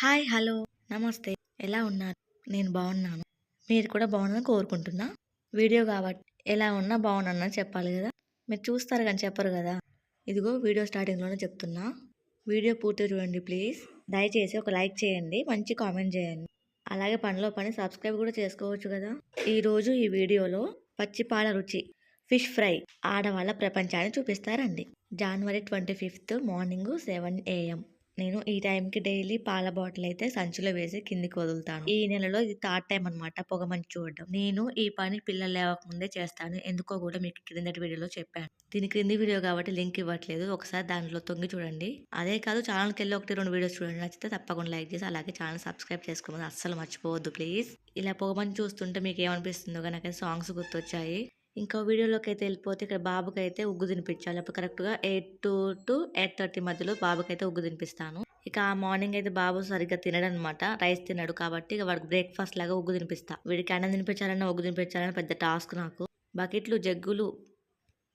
Hi hello. నమస్తే. ఎలా ఉన్నారు? నేను బాగున్నాను. మీరు కూడా బాగున్నారని కోరుకుంటున్నా. వీడియో కాబట్టి ఎలా ఉన్నా బాగున్నానని చెప్పాలి కదా? మీరు చూస్తారు కానీ చెప్పరు కదా? ఇదిగో వీడియో స్టార్టింగ్లోనే చెప్తున్నా. వీడియో పూర్తి చూడండి ప్లీజ్. దయచేసి ఒక లైక్ చేయండి మంచి కామెంట్ చేయండి. అలాగే పనిలో పని సబ్స్క్రైబ్ కూడా చేసుకోవచ్చు కదా? ఈరోజు ఈ వీడియోలో పచ్చిపాల రుచి ఫిష్ ఫ్రై ఆడవాళ్ళ ప్రపంచాన్ని చూపిస్తారండి. January twenty fifth morning seven AM. నేను ఈ టైంకి డైలీ పాల బాటిల్ అయితే సంచిలో వేసి కిందికి వదులుతాను. ఈ నెలలో ఇది థర్డ్ టైం అనమాట పొగ మంచి చూడడం. నేను ఈ పని పిల్లలు లేవకముందే చేస్తాను. ఎందుకో కూడా మీకు క్రిందటి వీడియోలో చెప్పాను. దీని క్రింది వీడియో కాబట్టి లింక్ ఇవ్వట్లేదు. ఒకసారి దాంట్లో తొంగి చూడండి. అదే కాదు ఛానల్కి వెళ్ళి ఒకటి రెండు వీడియోస్ చూడండి. నచ్చితే తప్పకుండా లైక్ చేసి అలాగే ఛానల్ సబ్స్క్రైబ్ చేసుకోమని అస్సలు మర్చిపోవద్దు ప్లీజ్. ఇలా పొగ మంచి చూస్తుంటే మీకు ఏమనిపిస్తుందో కనుక సాంగ్స్ గుర్తొచ్చాయి. ఇంకో వీడియోలోకి అయితే వెళ్ళిపోతే ఇక్కడ బాబుకి అయితే ఉగ్గు తినిపించాలి. అప్పుడు కరెక్ట్గా eight to to eight thirty మధ్యలో బాబుకి అయితే ఉగ్గు తినిపిస్తాను. ఇక ఆ మార్నింగ్ అయితే బాబు సరిగ్గా తినడు అనమాట రైస్ తినడు కాబట్టి ఇక వాడికి బ్రేక్ఫాస్ట్ లాగా ఉగ్గు తినిపిస్తా. వీడికి అన్నం తినిపించాలన్నా ఉగ్గు తినిపించాలన్నా పెద్ద టాస్క్ నాకు. బకెట్లు జగ్గులు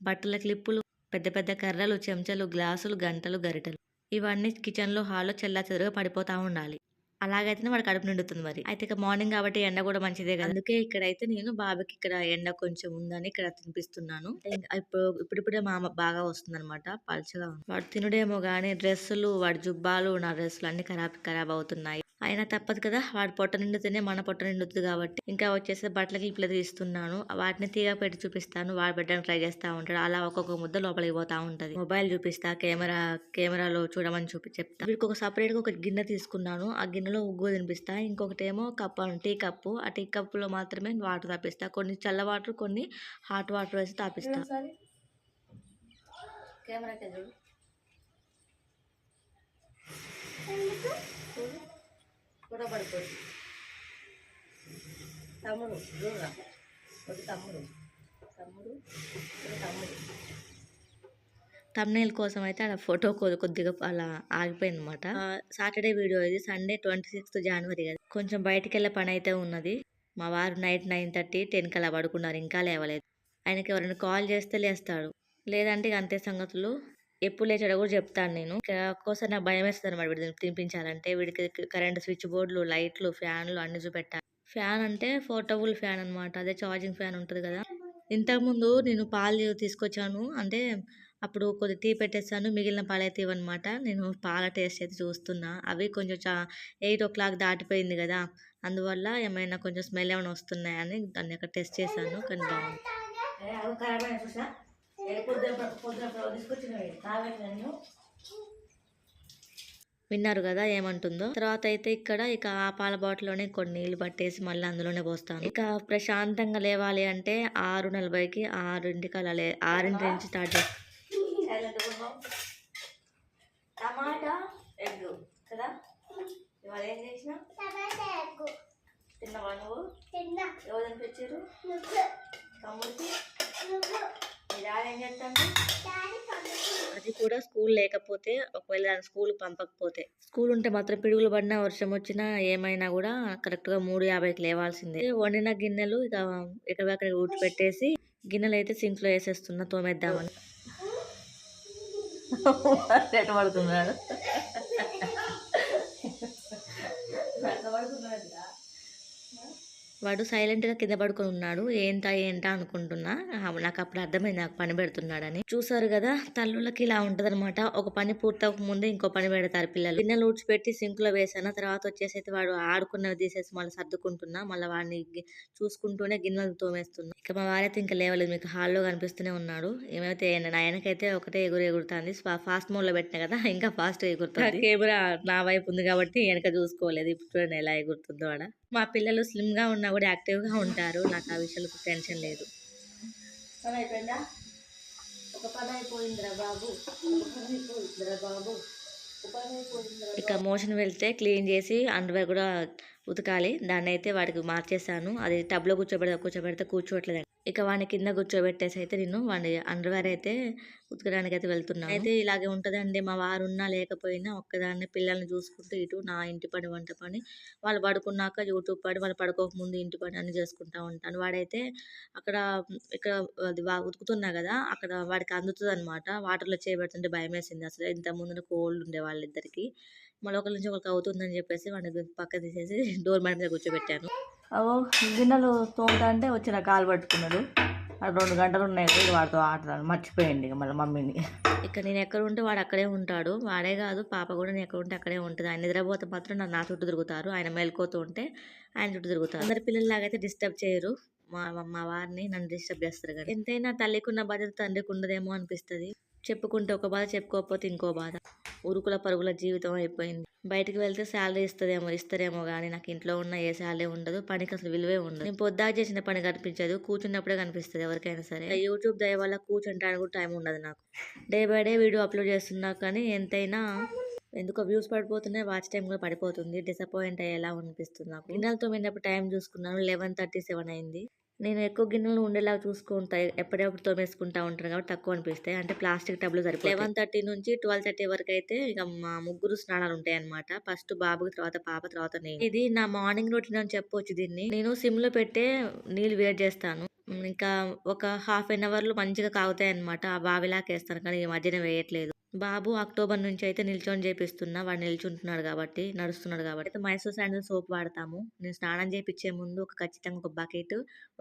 బట్టల క్లిప్పులు పెద్ద పెద్ద కర్రలు చెంచాలు గ్లాసులు గంటలు గరిటెలు. ఇవన్నీ కిచెన్లో హాల్లో చెల్లా చెదరుగా పడిపోతూ ఉండాలి. అలాగైతేనే వాడు కడుపు నిండుతుంది మరి. అయితే ఇక మార్నింగ్ కాబట్టి ఎండ కూడా మంచిదే కదా. అందుకే ఇక్కడైతే నేను బాబుకి ఇక్కడ ఎండ కొంచెం ఉందని ఇక్కడ తినిపిస్తున్నాను. ఇప్పుడు ఇప్పుడిప్పుడే మా బాగా వస్తుంది అనమాట పలుచగా ఉంది. వాడు తినుడేమో గానీ డ్రెస్సులు వాడి జుబ్బాలు నా డ్రెస్సులు అన్ని ఖరాబ్ ఖరాబ్ అవుతున్నాయి. అయినా తప్పదు కదా. వాడి పొట్ట నిండితేనే మన పొట్ట నిండుతుంది కాబట్టి. ఇంకా వచ్చేసి బట్టల క్లిప్లు తీస్తున్నాను వాటిని తీగ పెట్టి చూపిస్తాను. వాడు పెట్టడానికి ట్రై చేస్తూ ఉంటాడు. అలా ఒక్కొక్క ముద్ద లోపలికి పోతా ఉంటుంది. మొబైల్ చూపిస్తా కెమెరా కెమెరాలో చూడమని చూపి చెప్తా. వీడికి ఒక సపరేట్గా ఒక గిన్నె తీసుకున్నాను. ఆ గిన్నెలో ఉగ్గు తినిపిస్తా. ఇంకొకటి ఏమో కప్ టీ కప్పు. ఆ టీ కప్పులో మాత్రమే వాటర్ తాపిస్తా. కొన్ని చల్ల వాటర్ కొన్ని హాట్ వాటర్ వేసి తాపిస్తా. కెమెరాకి చూడు పడిపోయింది తమ్ముడు దూరా ఒక తమ్ముడు. తమ్ముడు ఒక తమ్ముడు. తమ్నేల్ కోసం అయితే అలా ఫోటో కొద్ది కొద్దిగా అలా ఆగిపోయింది అనమాట సాటర్డే వీడియో ఇది. సండే ట్వంటీ సిక్స్త్ జనవరి కదా. కొంచెం బయటికి వెళ్ళే పని అయితే ఉన్నది. మా వారు నైట్ నైన్ థర్టీ టెన్కి అలా పడుకున్నారు. ఇంకా లేవలేదు. ఆయనకి ఎవరైనా కాల్ చేస్తే లేస్తాడు. లేదంటే ఇక అంతే సంగతులు. ఎప్పుడు లేచాడో కూడా చెప్తాను నేను. ఒక్కోసారి నాకు భయం వేస్తుంది అనమాట వీడిని తినిపించాలంటే. వీడికి కరెంట్ స్విచ్ బోర్డులు లైట్లు ఫ్యాన్లు అన్ని చూపెట్టాలి ఫ్యాన్ అంటే పోర్టబుల్ ఫ్యాన్ అన్నమాట. అదే ఛార్జింగ్ ఫ్యాన్ ఉంటుంది కదా. ఇంతకుముందు నేను పాలు తీసుకొచ్చాను. అంటే అప్పుడు కొద్ది టీ పెట్టేస్తాను. మిగిలిన పాలు అయితే ఇవ్వనమాట నేను పాల టేస్ట్ అయితే చూస్తున్నా. అవి కొంచెం చా ఎయిట్ ఓ క్లాక్ దాటిపోయింది కదా. అందువల్ల ఏమైనా కొంచెం స్మెల్ ఏమైనా వస్తున్నాయని దాన్ని అక్కడ టెస్ట్ చేశాను. కానీ బాగుంది. విన్నారు కదా ఏమంటుందో? తర్వాత అయితే ఇక్కడ ఇక ఆ పాల బాటిల్లోనే కొన్ని నీళ్ళు పట్టేసి మళ్ళీ అందులోనే పోస్తాను. ఇక ప్రశాంతంగా లేవాలి అంటే ఆరు నలభైకి ఆరింటికి అలా లే ఆరింటి నుంచి స్టార్ట్ చేస్తాను టమాటా ఎగ్ కదా? ఇవాళ ఏం చేసినా తిన్నావా నువ్వు? ఎవరు డాడీ ఏం చేస్తాడు అది కూడా స్కూల్ లేకపోతే ఒకవేళ దాని స్కూల్ పంపకపోతే. స్కూల్ ఉంటే మాత్రం పిడుగులు పడినా వర్షం వచ్చినా ఏమైనా కూడా కరెక్ట్గా మూడు యాభైకి లేవాల్సిందే. వండిన గిన్నెలు ఇక ఎక్కడక్కడ ఊడ్చి పెట్టేసి గిన్నెలు అయితే సింక్లో వేసేస్తున్నా తోమేద్దామని. పడుతున్నాడు? వాడు సైలెంట్గా కింద పడుకొని ఉన్నాడు. ఏంటా ఏంటా అనుకుంటున్నా. నాకు అప్పుడు అర్థమైంది. నాకు పని పెడుతున్నాడని. చూసారు కదా తల్లులకి ఇలా ఉంటదన్నమాట. ఒక పని పూర్తవక ముందే ఇంకో పని పెడతారు పిల్లలు. గిన్నెలు ఊడ్చిపెట్టి సింక్లో వేసాను. తర్వాత వచ్చేసి అయితే వాడు ఆడుకున్నవి తీసేసి మళ్ళీ సర్దుకుంటున్నా. మళ్ళీ వాడిని చూసుకుంటూనే గిన్నెలు తోమేస్తున్నా. ఇక మా వారైతే ఇంకా లేవలేదు. మీకు హాల్లో కనిపిస్తూనే ఉన్నాడు. ఏమైతే నా ఆయనకైతే ఒకటే ఎగురు ఎగురుతుంది. ఫాస్ట్ మోడ్లో పెట్టిన కదా ఇంకా ఫాస్ట్ ఎగురుతుంది. కెమెరా నా వైపు ఉంది కాబట్టి వెనక చూసుకోలేదు. ఇప్పుడు చూడండి ఎలా ఎగురుతుందో ఆడ. మా పిల్లలు స్లిమ్గా ఉన్నా కూడా యాక్టివ్గా ఉంటారు. నాకు ఆ విషయాలు టెన్షన్ లేదు. ఒక పని అయిపోయిందిరా బాబు. అయిపోయిందిరా బాబు. ఇక మోషన్ వెళ్తే క్లీన్ చేసి అండర్వేర్ కూడా ఉతకాలి. దాన్ని అయితే వాడికి మార్చేసాను అది టబ్లో కూర్చోబెడితే కూర్చోబెడితే కూర్చోవట్లేదు ఇక వాడిని కింద కూర్చోబెట్టేసి అయితే నేను వాడి అండర్వేర్ అయితే ఉతకడానికి అయితే వెళ్తున్నాను. అయితే ఇలాగే ఉంటుందండి. మా వారు ఉన్నా లేకపోయినా ఒక్కదాన్ని పిల్లల్ని చూసుకుంటూ ఇటు నా ఇంటి పని వంట పని. వాళ్ళు పడుకున్నాక యూట్యూబ్ పని వాళ్ళు పడుకోకముందు ఇంటి పని అన్ని చేసుకుంటూ ఉంటాను. వాడైతే అక్కడ ఇక్కడ అది వా- ఉతుకుతున్నా కదా అక్కడ వాడికి అందుతుంది అనమాట వాటర్లో చేయబెడుతుంటే భయం వేసింది అసలు. ఇంత ముందు కోల్డ్ ఉండే వాళ్ళిద్దరికి. మళ్ళీ ఒకరి నుంచి ఒకరికి అవుతుందని చెప్పేసి వాడిని పక్క తీసేసి డోర్ మ్యాట్ మీద కూర్చోబెట్టాను. గిన్నెలు తోముతా అంటే వచ్చిన కాలు పట్టుకున్నాడు. అది రెండు గంటలు ఉన్నాయి వాడితో ఆటలు మర్చిపోయింది ఇక మళ్ళీ మమ్మీని. ఇక్కడ నేను ఎక్కడ ఉంటే వాడు అక్కడే ఉంటాడు. వాడే కాదు పాప కూడా నేను ఎక్కడ ఉంటే అక్కడే ఉంటుంది. ఆయన నిద్రపోతే మాత్రం నా- నా చుట్టూ తిరుగుతారు. ఆయన మేల్కోతూ ఉంటే ఆయన చుట్టూ తిరుగుతారు. అందరి పిల్లల్లాగైతే డిస్టర్బ్ చేయరు. మా మా వారిని నన్ను డిస్టర్బ్ చేస్తారు కదా. ఎంతైనా తల్లికున్న బాధ్యత తండ్రికి ఉండదేమో అనిపిస్తుంది. చెప్పుకుంటే ఒక బాధ చెప్పుకోకపోతే ఇంకో బాధ. ఉరుకుల పరుగుల జీవితం అయిపోయింది. బయటికి వెళ్తే శాలరీ ఇస్తుందేమో ఇస్తారేమో కానీ నాకు ఇంట్లో ఉన్న ఏ శాలరీ ఉండదు పనికి అసలు విలువే ఉండదు. నేను పొద్దా చేసిన పని కనిపించదు కూర్చున్నప్పుడే కనిపిస్తుంది ఎవరికైనా సరే. యూట్యూబ్ దయ వల్ల కూర్చుంటానికి కూడా టైం ఉండదు నాకు. Day by day video upload చేస్తున్నా కానీ ఎంతైనా ఎందుకో వ్యూస్ పడిపోతున్నాయి వాచ్ టైం కూడా పడిపోతుంది. డిసప్పాయింట్ అయ్యేలా అనిపిస్తుంది నాకు. గిన్నెలతో తోమినప్పుడు టైం చూసుకున్నాను లెవెన్ థర్టీ సెవెన్ అయింది. నేను ఎక్కువ గిన్నెలు ఉండేలాగా చూసుకుంటా ఎప్పుడెప్పుడు తోమేసుకుంటా ఉంటాను కాబట్టి తక్కువ అనిపిస్తాయి. అంటే ప్లాస్టిక్ టబ్లు సరిపోయి లెవెన్ థర్టీ నుంచి ట్వెల్వ్ థర్టీ వరకు అయితే ఇక మా ముగ్గురు స్నానాలు ఉంటాయి అనమాట ఫస్ట్ బాబు తర్వాత పాప తర్వాత నేను. ఇది నా మార్నింగ్ రొటీన్ అని చెప్పొచ్చు దీన్ని. నేను సిమ్లో పెట్టే నీళ్ళు వేడి చేస్తాను. ఇంకా ఒక హాఫ్ అన్ అవర్లో మంచిగా కాగుతాయి అనమాట ఆ బావిలాగా వేస్తాను కానీ ఈ మధ్యన వేయట్లేదు. బాబు అక్టోబర్ నుంచి అయితే నిల్చొని చేపిస్తున్నా. వాడు నిల్చుంటున్నాడు కాబట్టి నడుస్తున్నాడు కాబట్టి. అయితే మైసూర్ శాండిల్ సోప్ వాడతాము. నేను స్నానం చేయించే ముందు ఒక ఖచ్చితంగా ఒక బకెట్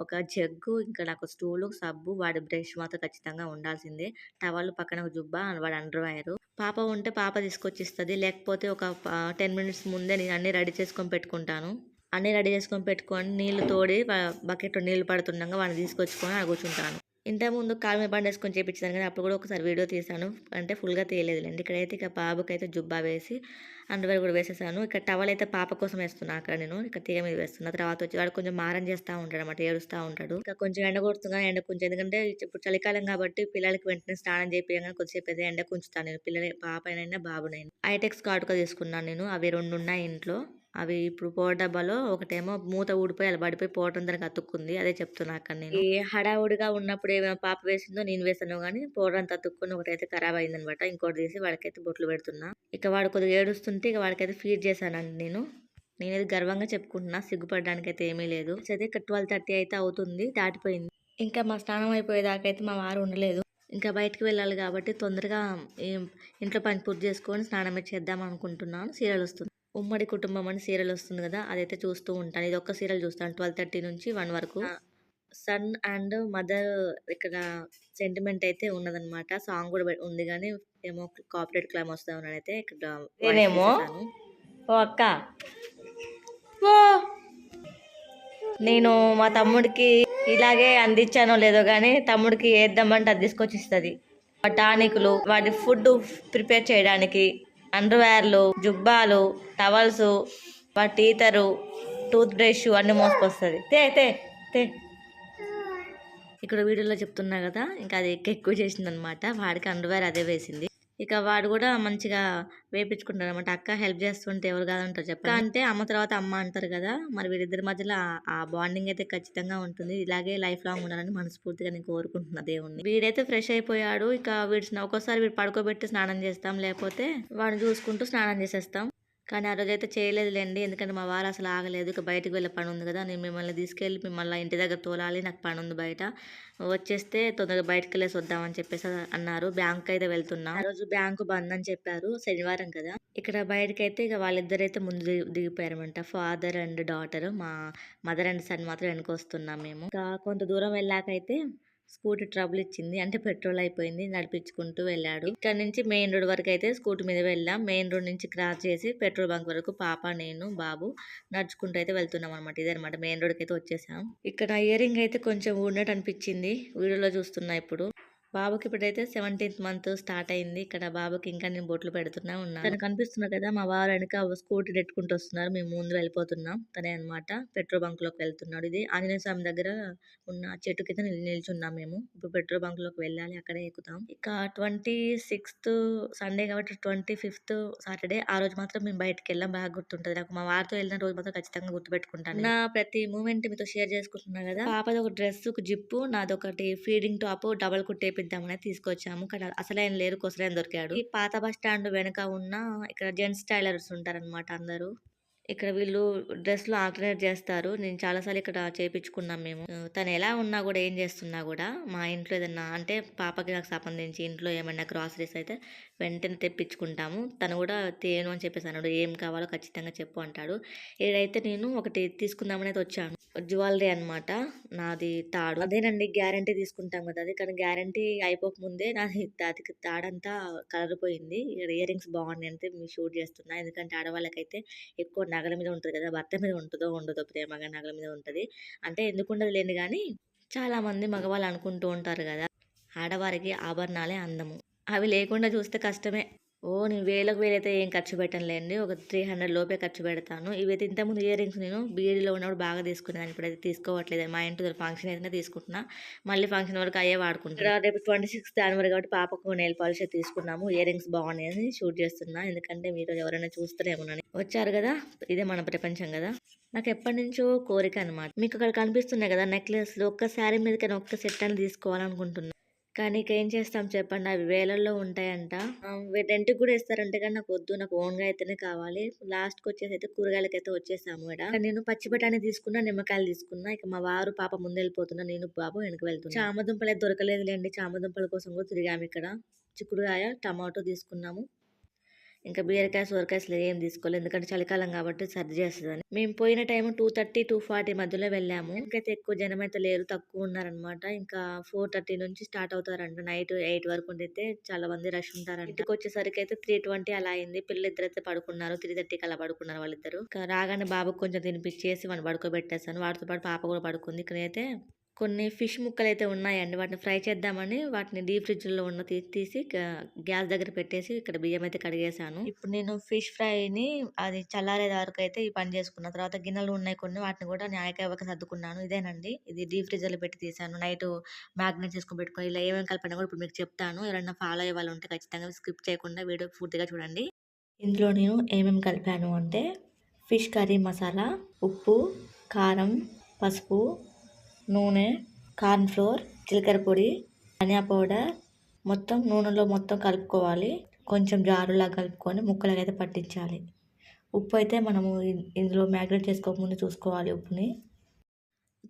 ఒక జగ్గు ఇంకా నాకు స్టూలు సబ్బు వాడి బ్రష్ మాత్రం ఖచ్చితంగా ఉండాల్సిందే. టవల్ పక్కన ఒక జుబ్బా వాడు అండర్ వైర్. పాప ఉంటే పాప తీసుకొచ్చిస్తుంది. లేకపోతే ఒక టెన్ మినిట్స్ ముందే నేను అన్ని రెడీ చేసుకొని పెట్టుకుంటాను. అన్ని రెడీ చేసుకొని పెట్టుకొని నీళ్ళు తోడి బకెట్ నీళ్ళు పడుతుండగా వాడిని తీసుకొచ్చుకొని కూర్చుంటాను. ఇంతకుముందు ముందు కాలు మీద బండి వేసుకొని చేపించాను కానీ అప్పుడు కూడా ఒకసారి వీడియో తీసాను అంటే ఫుల్గా తీయలేదులేండి ఇక్కడైతే ఇక బాబుకైతే జుబ్బా వేసి అండర్వేర్ కూడా వేసేసాను. ఇక్కడ టవల్ అయితే పాప కోసం వేస్తున్నా అక్కడ నేను. ఇక్కడ తీగ మీద వేస్తున్నా. తర్వాత వచ్చి వాడు కొంచెం మారం చేస్తూ ఉంటాడు అనమాట ఏడుస్తూ ఉంటాడు. ఇంకా కొంచెం ఎండ కొడుతున్నా ఎండ కొంచెం. ఎందుకంటే ఇప్పుడు చలికాలం కాబట్టి పిల్లలకి వెంటనే స్నానం చేపించగానే కొద్దిసేపు అయితే ఎండ కొంచుతాను నేను. పిల్లల పాపనైనా బాబునైనా. ఐటెక్స్ కార్డుగా తీసుకున్నాను నేను. అవి రెండు ఉన్నాయి ఇంట్లో. అవి ఇప్పుడు పోట డబ్బాలో ఒకటేమో మూత ఊడిపోయి అలా పడిపోయి పౌడర్ దానికి అతుక్కుంది అదే చెప్తున్నా అక్కడ నేను. హడావుడిగా ఉన్నప్పుడు ఏమైనా పాప వేసిందో నేను వేసాను కానీ పౌడర్ అతుక్కుని ఒకటైతే ఖరాబ్ అయింది అనమాట ఇంకోటి తీసి వాడికైతే బొట్లు పెడుతున్నా. ఇక వాడు కొద్దిగా ఏడుస్తుంటే ఇక వాడికైతే ఫీడ్ చేశానండి నేను. నేనేది గర్వంగా చెప్పుకుంటున్నా. సిగ్గుపడడానికి అయితే ఏమీ లేదు. అయితే ఇక్కడ ట్వెల్వ్ థర్టీ అయితే అవుతుంది. దాటిపోయింది. ఇంకా మా స్నానం అయిపోయేదాకా అయితే మా వారు ఉండలేదు. ఇంకా బయటికి వెళ్ళాలి కాబట్టి తొందరగా ఇంట్లో పని పూర్తి చేసుకొని స్నానం చేద్దాం అనుకుంటున్నాను. సీరియల్ వస్తుంది. ఉమ్మడి కుటుంబం అని సీరియల్ వస్తుంది కదా అదైతే చూస్తూ ఉంటాను. ఇది ఒక్క సీరియల్ చూస్తాను ట్వెల్వ్ థర్టీ నుంచి వన్ వరకు. సన్ అండ్ మదర్ ఇక్కడ సెంటిమెంట్ అయితే ఉన్నదన్నమాట. సాంగ్ కూడా ఉంది కానీ ఏమో కాపరేట్ క్లైమ్ వస్తా ఉన్నాడైతే ఇక్కడ నేనేమో? ఓ అక్క. ఓ. నేను మా తమ్ముడికి ఇలాగే అందించానో లేదో కానీ తమ్ముడికి వేద్దామంటే అది తీసుకొచ్చి ఇస్తుంది టానిక్లు వాటి ఫుడ్ ప్రిపేర్ చేయడానికి అండర్వేర్లు జుబ్బాలు టవల్స్ వాటి టీతరు టూత్ బ్రష్ అన్ని మోసుకొస్తుంది. తే తే తే. ఇక్కడ వీడియోలో చెప్తున్నా కదా ఇంకా అది ఎక్కువ చేసింది అనమాట వాడికి అండర్వేర్ అదే వేసింది. ఇక వాడు కూడా మంచిగా వేపించుకుంటాడు అనమాట అక్క హెల్ప్ చేస్తుంటే ఎవరు కాదంటారు చెప్ప అంటే అమ్మ తర్వాత అమ్మ అంటారు కదా మరి వీరిద్దరి మధ్యలో ఆ- బాండింగ్ అయితే ఖచ్చితంగా ఉంటుంది. ఇలాగే లైఫ్ లాంగ్ ఉండాలని మనస్ఫూర్తిగా నేను కోరుకుంటున్నా దేవుణ్ణి. వీడైతే ఫ్రెష్ అయిపోయాడు. ఇక వీడి ఒక్కోసారి వీడు పడుకోబెట్టి స్నానం చేస్తాం. లేకపోతే వాడిని చూసుకుంటూ స్నానం చేసేస్తాం. కానీ ఆ రోజు అయితే చేయలేదులేండి. ఎందుకంటే మా వారు అసలు ఆగలేదు. ఇక బయటకు వెళ్ళే పని ఉంది కదా నేను మిమ్మల్ని తీసుకెళ్ళి మిమ్మల్ని ఇంటి దగ్గర తోలాలి నాకు పని ఉంది బయట. వచ్చేస్తే తొందరగా బయటకు వెళ్ళేసి వద్దామని చెప్పేసి అన్నారు. బ్యాంక్ అయితే వెళ్తున్నా. ఆ రోజు బ్యాంకు బంద్ అని చెప్పారు. శనివారం కదా. ఇక్కడ బయటకైతే ఇక వాళ్ళిద్దరైతే ముందు దిగిపోయారనమాట ఫాదర్ అండ్ డాటర్. మా మదర్ అండ్ సన్ మాత్రం వెనక వస్తున్నాం మేము. ఇంకా కొంత దూరం వెళ్ళాకైతే స్కూటీ ట్రబుల్ ఇచ్చింది. అంటే పెట్రోల్ అయిపోయింది. నడిపించుకుంటూ వెళ్ళాడు. ఇక్కడ నుంచి మెయిన్ రోడ్ వరకు అయితే స్కూటీ మీద వెళ్ళాం. మెయిన్ రోడ్ నుంచి క్రాస్ చేసి పెట్రోల్ బంక్ వరకు పాప నేను బాబు నడుచుకుంటూ అయితే వెళ్తున్నాం అనమాట ఇదనమాట మెయిన్ రోడ్కి అయితే వచ్చేసాం. ఇక్కడ ఇయరింగ్ అయితే కొంచెం ఊడినట్టు అనిపించింది. వీడియోలో చూస్తున్నా ఇప్పుడు. బాబుకి ఇప్పుడైతే సెవెంటీన్త్ మంత్ స్టార్ట్ అయింది. ఇక్కడ బాబుకి ఇంకా నేను బొట్లు పెడుతున్నా ఉన్నాను తనకు కనిపిస్తున్నా కదా మా వారు వెనక స్కూటీ నెట్టుకుంటూ వస్తున్నారు. మేము ముందు వెళ్ళిపోతున్నాం. తనే అన్నమాట పెట్రోల్ బంక్లోకి వెళ్తున్నాడు. ఇది ఆంజనేయ స్వామి దగ్గర ఉన్న చెట్టు కింద నిల్- నిల్చున్నాం మేము. ఇప్పుడు పెట్రోల్ బంక్లోకి వెళ్ళాలి అక్కడే ఎక్కుతాం. ఇక ట్వంటీ సిక్స్త్ సండే కాబట్టి ట్వంటీ ఫిఫ్త్ సాటర్డే ఆ రోజు మాత్రం మేము బయటకు వెళ్ళాం. బాగా గుర్తుంటది. నాకు మా వారితో వెళ్ళిన రోజు మాత్రం ఖచ్చితంగా గుర్తుపెట్టుకుంటాను నా ప్రతి మూమెంట్ మీతో షేర్ చేసుకుంటున్నా కదా. పాపది ఒక డ్రెస్ ఒక జిప్పు నాది ఒకటి ఫీడింగ్ టాప్ డబల్ చూపిద్దామని తీసుకొచ్చాము. కానీ ఆయన లేరు కొసలైన దొరికాడు. ఈ పాత బస్ స్టాండ్ వెనక ఉన్న ఇక్కడ జెంట్స్ టైలర్స్ ఉంటారన్నమాట అందరూ. ఇక్కడ వీళ్ళు డ్రెస్లు ఆల్టర్నేట్ చేస్తారు. నేను చాలాసార్లు ఇక్కడ చేపించుకున్నాం మేము. తను ఎలా ఉన్నా కూడా ఏం చేస్తున్నా కూడా మా ఇంట్లో ఏదన్నా అంటే పాపకి నాకు సంబంధించి ఇంట్లో ఏమైనా గ్రాసరీస్ అయితే వెంటనే తెప్పించుకుంటాము. తను కూడా తేను అని చెప్పేసి అన్నాడు. ఏం కావాలో ఖచ్చితంగా చెప్పు అంటాడు. ఏదైతే నేను ఒకటి తీసుకుందామనేది వచ్చాను. జ్యువెలరీ అనమాట నాది తాడు. అదేనండి గ్యారంటీ తీసుకుంటాం కదా అది. కానీ గ్యారంటీ అయిపోకముందే నాది అది తాడంతా కలర్ పోయింది. ఇయర్ రింగ్స్ బాగున్నాయి అంటే మీ షూట్ చేస్తున్నా. ఎందుకంటే ఆడవాళ్ళకైతే ఎక్కువ నగల మీద ఉంటుంది కదా. భర్త మీద ఉంటుందో ఉండదో ప్రేమగా నగల మీద ఉంటుంది. అంటే ఎందుకు ఉండదు లేని కానీ చాలామంది మగవాళ్ళు అనుకుంటూ ఉంటారు కదా. ఆడవారికి ఆభరణాలే అందము. అవి లేకుండా చూస్తే కష్టమే. ఓ నేను వేలకు వేలైతే ఏం ఖర్చు పెట్టనులేండి. ఒక త్రీ హండ్రెడ్ లోపే ఖర్చు పెడతాను. ఇవైతే ఇంతకుముందు ఇయర్ రింగ్స్ నేను బీఈడీలో ఉన్నప్పుడు బాగా తీసుకునేదాన్ని. ఇప్పుడైతే తీసుకోవట్లేదు. మా ఇంటి దగ్గర ఫంక్షన్ అయితే తీసుకుంటున్నా. మళ్ళీ ఫంక్షన్ వరకు అయ్యే వాడుకుంటున్నా. రేపు ట్వంటీ సిక్స్త్ జనవరి కాబట్టి పాపకు నెయిల్ పాలిష్ తీసుకున్నాము. ఇయర్ రింగ్స్ బాగున్నాయని షూట్ చేస్తున్నా. ఎందుకంటే మీరు ఎవరైనా చూస్తారేమోనని వచ్చారు కదా? ఇదే మన ప్రపంచం కదా? నాకు ఎప్పటి నుంచో కోరిక అనమాట మీకు అక్కడ కనిపిస్తున్నాయి కదా నెక్లెస్లు ఒక్క శారీ మీదకైనా ఒక్క సెట్ అని తీసుకోవాలనుకుంటున్నాను కానీ ఇక ఏం చేస్తాం చెప్పండి. అవి వేలల్లో ఉంటాయంట. రెంట్కి కూడా ఇస్తారంటే కానీ నాకు వద్దు. నాకు ఓన్గా అయితేనే కావాలి. లాస్ట్కి వచ్చేసి అయితే కూరగాయలకి అయితే వచ్చేసాము ఇక్కడ నేను పచ్చి బఠానీ తీసుకున్నా నిమ్మకాయలు తీసుకున్నా. ఇక మా వారు పాప ముందు వెళ్ళిపోతున్నా. నేను బాబు వెనక వెళ్తున్నా. చామదుంపలు అయితే దొరకలేదు లేండి చామదుంపల కోసం కూడా తిరిగాము ఇక్కడ. చిక్కుడుకాయ టమాటో తీసుకున్నాము. ఇంకా బీరకాయ సొరకాయ అసలు ఏం తీసుకోలేదు. ఎందుకంటే చలికాలం కాబట్టి సర్ది చేస్తుందని. మేము పోయిన time two thirty two forty మధ్యలో వెళ్ళాము. ఇంకైతే ఎక్కువ జనం అయితే లేరు తక్కువ ఉన్నారనమాట ఇంకా ఫోర్ థర్టీ నుంచి స్టార్ట్ అవుతారంట. నైట్ ఎయిట్ వరకు ఉండితే చాలా మంది రష్ ఉంటారంట. ఇంటికి వచ్చేసరికి అయితే త్రీ ట్వంటీ అలా అయింది. పిల్లలు ఇద్దరు అయితే పడుకున్నారు. త్రీ థర్టీకి అలా పడుకున్నారు వాళ్ళిద్దరు. రాగానే బాబుకు కొంచెం తినిపించేసి వాడిని పడుకోబెట్టేసాను వాటితో పాటు పాప కూడా పడుకుంది. ఇక్కడైతే కొన్ని ఫిష్ ముక్కలు అయితే ఉన్నాయండి. వాటిని ఫ్రై చేద్దామని వాటిని డీప్ ఫ్రిడ్జ్లో ఉన్న తీసి గ్యాస్ దగ్గర పెట్టేసి ఇక్కడ బియ్యం అయితే కడిగేసాను ఇప్పుడు నేను ఫిష్ ఫ్రైని అది చల్లారే వరకు అయితే ఈ పని చేసుకున్న తర్వాత గిన్నెలు ఉన్నాయి కొన్ని వాటిని కూడా న్యాయకాయక సర్దుకున్నాను. ఇదేనండి. ఇది డీప్ ఫ్రిడ్జ్లో పెట్టి తీసాను. నైట్ మ్యాగ్నెట్ చేసుకుని పెట్టుకొని ఇలా ఏమేమి కలిపినా కూడా ఇప్పుడు మీకు చెప్తాను. ఎవరైనా ఫాలో అయ్యే వాళ్ళు ఉంటే ఖచ్చితంగా స్కిప్ చేయకుండా వీడియో పూర్తిగా చూడండి. ఇందులో నేను ఏమేమి కలిపాను అంటే ఫిష్ కర్రీ మసాలా ఉప్పు కారం పసుపు నూనె కార్న్ ఫ్లోర్ జీలకర్ర పొడి ధనియా పౌడర్ మొత్తం నూనెలో మొత్తం కలుపుకోవాలి. కొంచెం జారులా కలుపుకొని ముక్కలకి అయితే పట్టించాలి. ఉప్పు అయితే మనము ఇందులో మ్యాగ్నేట్ చేసుకోకముందు చూసుకోవాలి ఉప్పుని.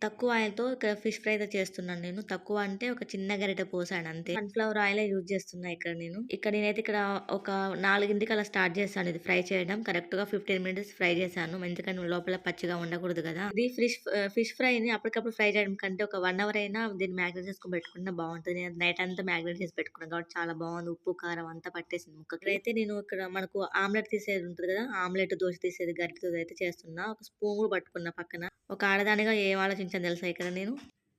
తక్కువ ఆయిల్తో ఇక్కడ ఫిష్ ఫ్రై అయితే చేస్తున్నాను నేను. తక్కువ అంటే ఒక చిన్న గరిట పోసాను అంతే. సన్ఫ్లవర్ ఆయిల్ యూజ్ చేస్తున్నా ఇక్కడ నేను. ఇక్కడ నేనైతే ఇక్కడ ఒక నాలుగింటికి అలా స్టార్ట్ చేస్తాను ఇది ఫ్రై చేయడం. కరెక్ట్గా ఫిఫ్టీన్ మినిట్స్ ఫ్రై చేశాను. ఎందుకంటే లోపల పచ్చిగా ఉండకూడదు కదా. ఇది ఫిష్ ఫిష్ ఫ్రై ని అప్పటికప్పుడు ఫ్రై చేయడం కంటే ఒక వన్ అవర్ అయినా దీన్ని మ్యాగ్నేట్ చేసుకుని పెట్టుకున్నా బాగుంటుంది. నేను నైట్ అంతా మ్యాగ్నేట్ చేసి పెట్టుకున్నాను కాబట్టి చాలా బాగుంది. ఉప్పు కారం అంతా పట్టేసింది ముక్కకి. అయితే నేను ఇక్కడ మనకు ఆమ్లెట్ తీసేది ఉంటుంది కదా. ఆమ్లెట్ దోశ తీసేది గరిటతో అయితే చేస్తున్నా. ఒక స్పూన్ కూడా పట్టుకున్నా పక్కన. ఒక ఆడదానిగా ఏం ఆలోచించాను తెలుసా ఇక్కడ నేను?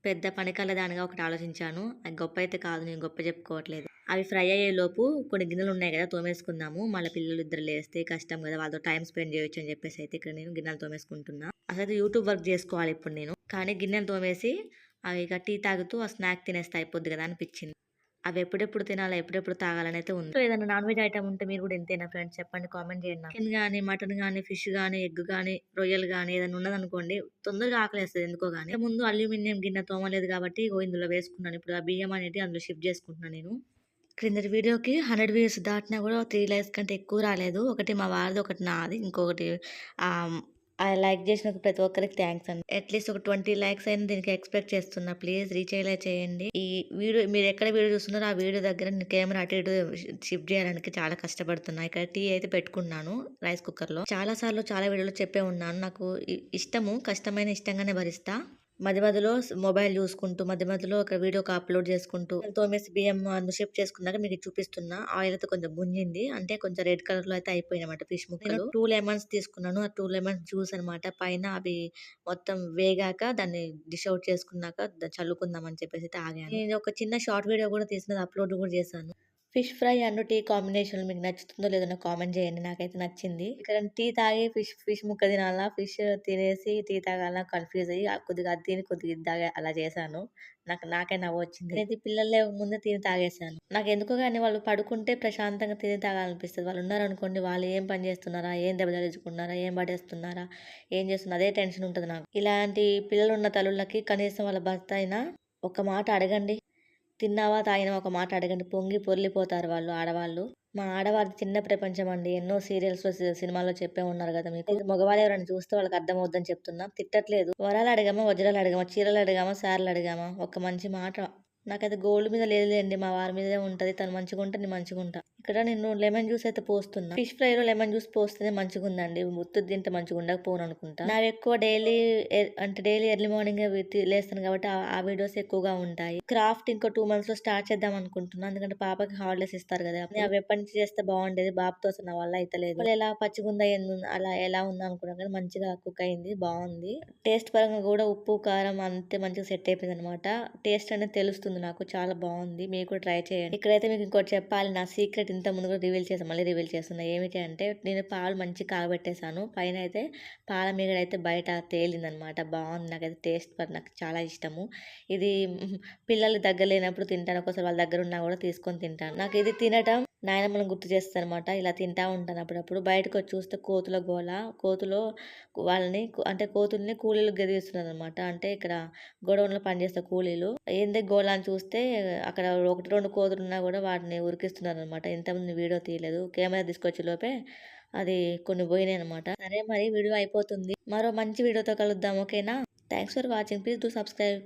పెద్ద పనికల్ల దానిగా ఒకటి ఆలోచించాను. అది గొప్ప అయితే కాదు నేను గొప్ప చెప్పుకోవట్లేదు. అవి ఫ్రై అయ్యే లోపు కొన్ని గిన్నెలు ఉన్నాయి కదా తోమేసుకుందాము. మళ్ళీ పిల్లలు ఇద్దరు లేస్తే కష్టం కదా వాళ్ళతో టైం స్పెండ్ చేయొచ్చు అని చెప్పేసి అయితే ఇక్కడ నేను గిన్నెలు తోమేసుకుంటున్నా. అసలు యూట్యూబ్ వర్క్ చేసుకోవాలి ఇప్పుడు నేను. కానీ గిన్నెలు తోమేసి అవి ఇక టీ తాగుతూ ఆ స్నాక్ తినేస్తే అయిపోద్ది కదా అనిపించింది. అవి ఎప్పుడెప్పుడు తినాలి ఎప్పుడెప్పుడు తాగాలని అయితే ఉంది. సో ఏదైనా నాన్ వెజ్ ఐటమ్ ఉంటే మీరు కూడా ఎంతైనా ఫ్రెండ్స్ చెప్పండి కామెంట్ చేయండి చికెన్ కానీ మటన్ కానీ ఫిష్ కానీ ఎగ్ కానీ రొయ్యలు కానీ ఏదైనా ఉన్నదనుకోండి తొందరగా ఆకలేస్తుంది ఎందుకో కానీ ముందు అల్యూమినియం గిన్నె తోమలేదు కాబట్టి ఇందులో వేసుకున్నాను. ఇప్పుడు ఆ బియ్యం అనేది అందులో షిఫ్ట్ చేసుకుంటున్నాను నేను. క్రిందటి వీడియోకి హండ్రెడ్ వ్యూస్ దాటినా కూడా త్రీ లైక్స్ కంటే ఎక్కువ రాలేదు. ఒకటి మా వారిది ఒకటి నాది. ఇంకొకటి లైక్ చేసిన ప్రతి ఒక్కరికి థ్యాంక్స్ అండి. అట్లీస్ట్ ఒక ట్వంటీ లైక్స్ అయినా దీనికి ఎక్స్పెక్ట్ చేస్తున్నా. ప్లీజ్ రీచ్ అయ్యేలా చేయండి. ఈ వీడియో మీరు ఎక్కడ వీడియో చూస్తున్నారో ఆ వీడియో దగ్గర కెమెరా అటు ఇటు షిఫ్ట్ చేయడానికి చాలా కష్టపడుతున్నా. ఇక్కడ టీ అయితే పెట్టుకున్నాను రైస్ కుక్కర్లో. చాలా సార్లు చాలా వీడియోలో చెప్పే ఉన్నాను. నాకు ఇష్టము కష్టమైన ఇష్టంగానే భరిస్తా. మధ్య మధ్యలో మొబైల్ చూసుకుంటూ మధ్య మధ్యలో ఒక వీడియో అప్లోడ్ చేసుకుంటూ తోమేసి బియ్యం షిఫ్ట్ చేసుకున్నాక మీకు చూపిస్తున్నా. ఆయిల్ అయితే కొంచెం గుంజింది. అంటే కొంచెం రెడ్ కలర్లో అయితే అయిపోయినమాట ఫిష్ ముక్కలు. టూ లెమన్స్ తీసుకున్నాను. ఆ టూ లెమన్స్ జ్యూస్ అన్నమాట. పైన అవి మొత్తం వేగాక దాన్ని డిష్ అవుట్ చేసుకున్నాక చల్లుకుందాం అని చెప్పేసి అయితే ఆగాను. నేను ఒక చిన్న షార్ట్ వీడియో కూడా తీసినది అప్లోడ్ కూడా చేశాను. Fish fry and tea combination మీకు నచ్చుతుందో లేదో నాకు కామెంట్ చేయండి. నాకైతే నచ్చింది. ఇక్కడ టీ తాగి ఫిష్ ఫిష్ ముక్క తినాలా? ఫిష్ తినేసి టీ తాగాలా? కన్ఫ్యూజ్ అయ్యి కొద్దిగా తిని కొద్దిగా ఇది తాగా అలా చేశాను. నాకు నాకే నవ్వు వచ్చింది. నేనైతే పిల్లలు లేక ముందే తిని తాగేశాను. నాకు ఎందుకో కానీ వాళ్ళు పడుకుంటే ప్రశాంతంగా తిని తాగాలనిపిస్తుంది. వాళ్ళు ఉన్నారనుకోండి వాళ్ళు ఏం పని చేస్తున్నారా? ఏం దెబ్బ తగిలించుకున్నారా? ఏం పడేస్తున్నారా? ఏం చేస్తున్నా? అదే టెన్షన్ ఉంటుంది నాకు. ఇలాంటి పిల్లలు ఉన్న తల్లులకి కనీసం వాళ్ళ భర్త అయినా ఒక మాట అడగండి. తిన్నావా తాగినావా ఒక మాట అడగండి. పొంగి పొర్లిపోతారు వాళ్ళు ఆడవాళ్ళు. మా ఆడవాళ్ళది చిన్న ప్రపంచం అండి. ఎన్నో సీరియల్స్లో సి- సినిమాల్లో చెప్పే ఉన్నారు కదా మీకు. మగవాళ్ళు ఎవరైనా చూస్తే వాళ్ళకి అర్థం అవుద్దని చెప్తున్నా. తిట్టట్లేదు. వరాలు అడగామా వజ్రాలు అడగామా చీరలు అడగామా సార్లు అడగామా? ఒక మంచి మాట నాకైతే గోల్డ్ మీద లేదులేండి మా వారి మీదే ఉంటది తను మంచిగా ఉంటే నేను మంచిగా ఉంటా. ఇక్కడ నేను లెమన్ జ్యూస్ అయితే పోస్తున్నా. ఫిష్ ఫ్రై లో లెమన్ జ్యూస్ పోస్తేనే మంచిగా ఉందండి ముత్తు తింటే మంచిగా ఉండకపోను అనుకుంటా. నాకు ఎక్కువ డైలీ అంటే డైలీ ఎర్లీ మార్నింగ్ లేస్తాను కాబట్టి ఆ- వీడియోస్ ఎక్కువగా ఉంటాయి. క్రాఫ్ట్ ఇంకో టూ మంత్స్లో స్టార్ట్ చేద్దాం అనుకుంటున్నా ఎందుకంటే పాపకి హాలిడేస్ ఇస్తారు కదా. అవి ఎప్పటి నుంచి చేస్తే బాగుండేది బాబుతో నా వల్ల అయితే లేదు. ఎలా పచ్చిగుందా ఏంది అలా ఎలా ఉందా అనుకున్నా కానీ మంచిగా కుక్ అయింది బాగుంది. టేస్ట్ పరంగా కూడా ఉప్పు కారం అంతే మంచిగా సెట్ అయిపోయింది అనమాట టేస్ట్ అనేది తెలుస్తుంది. నాకు. చాలా బాగుంది. మీరు కూడా ట్రై చేయండి. ఇక్కడైతే మీకు ఇంకోటి చెప్పాలి. నా సీక్రెట్ ఇంత ముందు కూడా రివీల్ చేసాను మళ్ళీ రివీల్ చేస్తున్నా. ఏమిటి అంటే నేను పాలు మంచి కాగబెట్టేశాను. పైన అయితే పాల మీగడ అయితే బయట తేలింది అనమాట బాగుంది. నాకైతే టేస్ట్ నాకు చాలా ఇష్టము. ఇది పిల్లలు దగ్గర లేనప్పుడు తింటాను. ఒకసారి వాళ్ళ దగ్గర ఉన్నా కూడా తీసుకొని తింటాను. నాకు ఇది తినటం నాయనమ్మను గుర్తు చేస్తాను అనమాట ఇలా తింటా ఉంటాను అప్పుడప్పుడు. బయటకు వచ్చి చూస్తే కోతుల గోల కోతులో వాళ్ళని అంటే కోతుల్ని కూలీలు గదిస్తున్నారు అనమాట అంటే ఇక్కడ గొడవలో పనిచేస్తే కూలీలు. ఏంది గోళ అని చూస్తే అక్కడ ఒకటి రెండు కోతులు ఉన్నా కూడా వాటిని ఉరికిస్తున్నారు అనమాట ఇంతమంది వీడియో తీయలేదు. కెమెరా తీసుకొచ్చే లోపే అది కొన్ని పోయినాయి అనమాట సరే మరి వీడియో అయిపోతుంది. మరో మంచి వీడియోతో కలుద్దాం ఓకేనా? Thanks for watching. Please do subscribe.